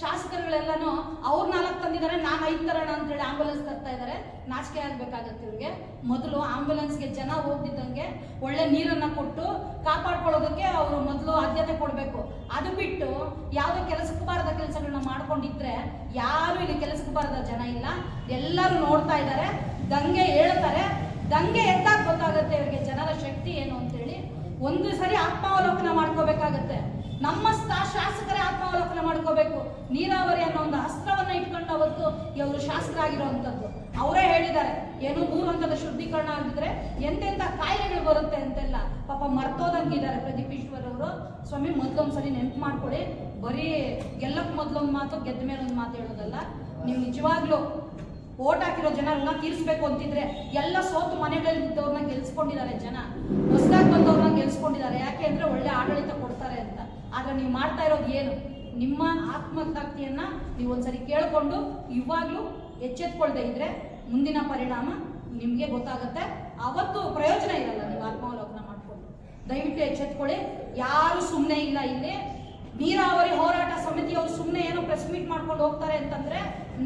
ಶಾಸಕರುಗಳೆಲ್ಲನೂ ಅವ್ರು ನಾಲ್ಕು ತಂದಿದ್ದಾರೆ, ನಾನು ಐದು ತರೋಣ ಅಂತೇಳಿ ಆಂಬುಲೆನ್ಸ್ ತರ್ತಾ ಇದ್ದಾರೆ ನಾಚಿಕೆ ಆಗ್ಬೇಕಾಗತ್ತೆ ಇವ್ರಿಗೆ. ಮೊದಲು ಆಂಬುಲೆನ್ಸ್ಗೆ ಜನ ಹೋಗ್ತಿದ್ದಂಗೆ ಒಳ್ಳೆ ನೀರನ್ನ ಕೊಟ್ಟು ಕಾಪಾಡ್ಕೊಳ್ಳೋದಕ್ಕೆ ಅವರು ಮೊದಲು ಆದ್ಯತೆ ಕೊಡಬೇಕು. ಅದು ಬಿಟ್ಟು ಯಾವುದೇ ಕೆಲಸಕ್ಕೆ ಬಾರದ ಕೆಲಸಗಳನ್ನ ಮಾಡ್ಕೊಂಡಿದ್ರೆ ಯಾರು ಇಲ್ಲಿ ಕೆಲಸಕ್ಕೆ ಬಾರದ ಜನ ಇಲ್ಲ. ಎಲ್ಲರೂ ನೋಡ್ತಾ ಇದ್ದಾರೆ ದಂಗೆ ಹೇಳ್ತಾರೆ. ದಂಗೆ ಎದ್ದಾಗ ಗೊತ್ತಾಗುತ್ತೆ ಇವ್ರಿಗೆ? ಜನರ ಶಕ್ತಿ ಏನು ಅಂತೇಳಿ? ಒಂದು ಸರಿ ಆತ್ಮಾವಲೋಕನ ಮಾಡ್ಕೋಬೇಕಾಗತ್ತೆ. ನಮ್ಮ ಸ್ಥಾ ಮಾಡ್ಕೋಬೇಕು ನೀರಾವರಿ ಅನ್ನೋ ಒಂದು ಅಸ್ತ್ರವನ್ನ ಇಟ್ಕೊಂಡು ಅವತ್ತು ಇವರು ಶಾಸಕರಾಗಿರುವಂಥದ್ದು ಅವರೇ ಹೇಳಿದ್ದಾರೆ, ಏನು ಮೂರು ಹಂತದ ಶುದ್ಧೀಕರಣ ಆಗಿದ್ರೆ ಎಂತೆಂಥ ಕಾಯಿಲೆಗಳು ಬರುತ್ತೆ ಅಂತೆಲ್ಲ. ಪಾಪ ಮರ್ತೋದಂಗಿದ್ದಾರೆ ಪ್ರದೀಪ್ ಈಶ್ವರ್ ಅವರು. ಸ್ವಾಮಿ ಮೊದಲೊಂದ್ಸರಿ ನೆನಪು ಮಾಡ್ಕೊಳ್ಳಿ. ಬರೀ ಗೆಲ್ಲಕ್ಕೆ ಮೊದಲೊಂದು ಮಾತು, ಗೆದ್ದ ಮೇಲೆ ಒಂದು ಮಾತು ಹೇಳೋದಲ್ಲ. ನೀವು ನಿಜವಾಗ್ಲೂ ಓಟ್ ಹಾಕಿರೋ ಜನ ಋಣ ತೀರಿಸ್ಬೇಕು ಅಂತಿದ್ರೆ ಎಲ್ಲ ಸೋತು ಮನೆಗಳಲ್ಲಿ ಇದ್ದವ್ರನ್ನ ಗೆಲ್ಸ್ಕೊಂಡಿದ್ದಾರೆ ಜನ. ಹೊಸದಾಗಿ ಬಂದವ್ರನ್ನ ಗೆಲ್ಸ್ಕೊಂಡಿದ್ದಾರೆ. ಯಾಕೆ ಅಂದ್ರೆ ಒಳ್ಳೆ ಆಡಳಿತ ಕೊಡ್ತಾರೆ ಅಂತ. ಆದ್ರೆ ನೀವು ಮಾಡ್ತಾ ಇರೋದು ಏನು? ನಿಮ್ಮ ಆತ್ಮಶಕ್ತಿಯನ್ನ ನೀವು ಒಂದ್ಸರಿ ಕೇಳಿಕೊಂಡು ಇವಾಗಲೂ ಎಚ್ಚೆತ್ಕೊಳ್ಳದೆ ಇದ್ರೆ ಮುಂದಿನ ಪರಿಣಾಮ ನಿಮಗೆ ಗೊತ್ತಾಗುತ್ತೆ. ಅವತ್ತು ಪ್ರಯೋಜನ ಇರಲ್ಲ ನೀವು ಆತ್ಮಾವಲೋಕನ ಮಾಡ್ಕೊಂಡು. ದಯವಿಟ್ಟು ಎಚ್ಚೆತ್ಕೊಳ್ಳಿ. ಯಾರು ಸುಮ್ಮನೆ ಇಲ್ಲ ಇಲ್ಲಿ. ನೀರಾವರಿ ಹೋರಾಟ ಸಮಿತಿಯವರು ಸುಮ್ಮನೆ ಏನೋ ಪ್ರೆಸ್ ಮೀಟ್ ಮಾಡ್ಕೊಂಡು ಹೋಗ್ತಾರೆ ಅಂತಂದ್ರೆ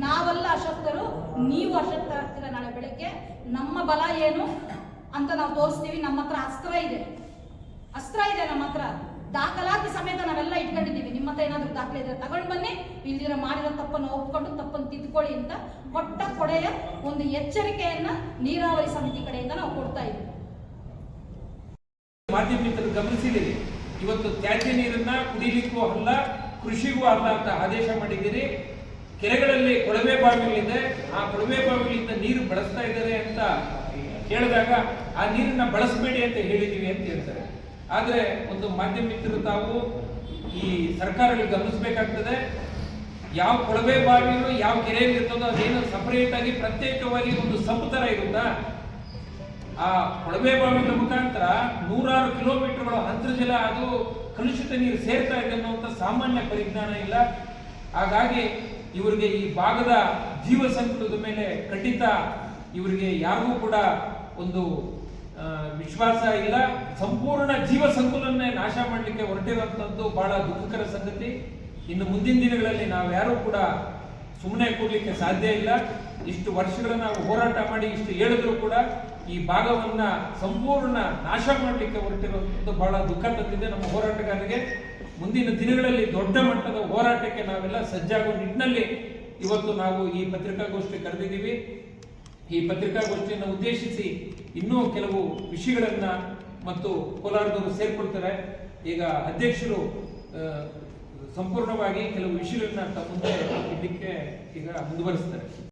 ನಾವೆಲ್ಲ ಅಶಕ್ತರು, ನೀವು ಅಶಕ್ತರಾಗ್ತೀರ ನಾಳೆ ಬೆಳಗ್ಗೆ? ನಮ್ಮ ಬಲ ಏನು ಅಂತ ನಾವು ತೋರಿಸ್ತೀವಿ. ನಮ್ಮ ಹತ್ರ ಅಸ್ತ್ರ ಇದೆ. ಅಸ್ತ್ರ ಇದೆ ನಮ್ಮ ಹತ್ರ. ದಾಖಲಾತಿ ಸಮೇತ ನಾವೆಲ್ಲ ಇಟ್ಕೊಂಡಿದ್ದೀವಿ. ನಿಮ್ಮ ಹತ್ರ ಏನಾದ್ರೂ ದಾಖಲೆ ಇದ್ರೆ ತಗೊಂಡು ಬನ್ನಿ. ಇಲ್ಲಿರೋ ಮಾಡಿರೋ ತಪ್ಪನ್ನು ಒಪ್ಕೊಂಡು ತಪ್ಪನ್ನು ತಿದ್ಕೊಳ್ಳಿ ಅಂತ ಕೊಟ್ಟ ಕೊಡೆಯ ಒಂದು ಎಚ್ಚರಿಕೆಯನ್ನ ನೀರಾವರಿ ಸಮಿತಿ ಕಡೆಯಿಂದ ನಾವು ಕೊಡ್ತಾ ಇದ್ದೀವಿ. ಮಾಧ್ಯಮ ಮಿತ್ರರು ಗಮನಿಸಿದಿರಿ ಇವತ್ತು ತ್ಯಾಜ್ಯ ನೀರನ್ನ ಕುಡಿಲಿಕ್ಕೂ ಅಲ್ಲ, ಕೃಷಿಗೂ ಅಲ್ಲ ಅಂತ ಆದೇಶ ಮಾಡಿದ್ದೀರಿ. ಕೆರೆಗಳಲ್ಲಿ ಕೊಳವೆ ಬಾವಿಗಳಿದೆ. ಆ ಕೊಳವೆ ಬಾವಿಗಳಿಂದ ನೀರು ಬಳಸ್ತಾ ಇದ್ದಾರೆ ಅಂತ ಕೇಳಿದಾಗ ಆ ನೀರನ್ನ ಬಳಸಬೇಡಿ ಅಂತ ಹೇಳಿದೀವಿ ಅಂತ ಹೇಳ್ತಾರೆ. ಆದ್ರೆ ಒಂದು ಮಾಧ್ಯಮ ಮಿತ್ರರು ತಾವು ಈ ಸರ್ಕಾರಗಳು ಗಮನಿಸಬೇಕಾಗ್ತದೆ, ಯಾವ ಕೊಳವೆ ಬಾವಿಗಳು ಯಾವ ಕೆರೆಯಲ್ಲಿ ಇರ್ತದೋ ಅದೇನು ಸಪರೇಟ್ ಆಗಿ ಪ್ರತ್ಯೇಕವಾಗಿ ಒಂದು ಸಂಪ್ ತರ ಇರುತ್ತಾ? ಆ ಕೊಳವೆ ಬಾವಿಗಳ ಮುಖಾಂತರ ನೂರಾರು ಕಿಲೋಮೀಟರ್ಗಳು ಅಂತರ್ಜಲ ಅದು ಕಲುಷಿತ ನೀರು ಸೇರ್ತಾ ಇದೆ ಅನ್ನುವಂಥ ಸಾಮಾನ್ಯ ಪರಿಜ್ಞಾನ ಇಲ್ಲ. ಹಾಗಾಗಿ ಇವರಿಗೆ ಈ ಭಾಗದ ಜೀವ ಸಂಕಟದ ಮೇಲೆ ಖಂಡಿತ ಇವರಿಗೆ ಯಾರಿಗೂ ಕೂಡ ಒಂದು ವಿಶ್ವಾಸ ಇಲ್ಲ. ಸಂಪೂರ್ಣ ಜೀವ ಸಂಕುಲನ್ನೇ ನಾಶ ಮಾಡಲಿಕ್ಕೆ ಹೊರಟಿರುವಂಥದ್ದು ಬಹಳ ದುಃಖಕರ ಸಂಗತಿ. ಇನ್ನು ಮುಂದಿನ ದಿನಗಳಲ್ಲಿ ನಾವ್ಯಾರೂ ಕೂಡ ಸುಮ್ಮನೆ ಕೂಡ್ಲಿಕ್ಕೆ ಸಾಧ್ಯ ಇಲ್ಲ. ಇಷ್ಟು ವರ್ಷಗಳ ನಾವು ಹೋರಾಟ ಮಾಡಿ ಇಷ್ಟು ಹೇಳಿದ್ರು ಕೂಡ ಈ ಭಾಗವನ್ನ ಸಂಪೂರ್ಣ ನಾಶ ಮಾಡಲಿಕ್ಕೆ ಹೊರಟಿರುವಂಥದ್ದು ಬಹಳ ದುಃಖ ತಂದಿದೆ ನಮ್ಮ ಹೋರಾಟಗಾರರಿಗೆ. ಮುಂದಿನ ದಿನಗಳಲ್ಲಿ ದೊಡ್ಡ ಮಟ್ಟದ ಹೋರಾಟಕ್ಕೆ ನಾವೆಲ್ಲ ಸಜ್ಜಾಗುವ ನಿಟ್ಟಿನಲ್ಲಿ ಇವತ್ತು ನಾವು ಈ ಪತ್ರಿಕಾಗೋಷ್ಠಿ ಕರೆದಿದ್ದೀವಿ. ಈ ಪತ್ರಿಕಾಗೋಷ್ಠಿಯನ್ನು ಉದ್ದೇಶಿಸಿ ಇನ್ನೂ ಕೆಲವು ವಿಷಯಗಳನ್ನು ಮತ್ತು ಕೋಲಾರದವರು ಸೇರ್ಕೊಳ್ತಾರೆ. ಈಗ ಅಧ್ಯಕ್ಷರು ಸಂಪೂರ್ಣವಾಗಿ ಕೆಲವು ವಿಷಯಗಳನ್ನ ಮುಂದೆ ಇದಕ್ಕೆ ಈಗ ಮುಂದುವರಿಸ್ತಾರೆ.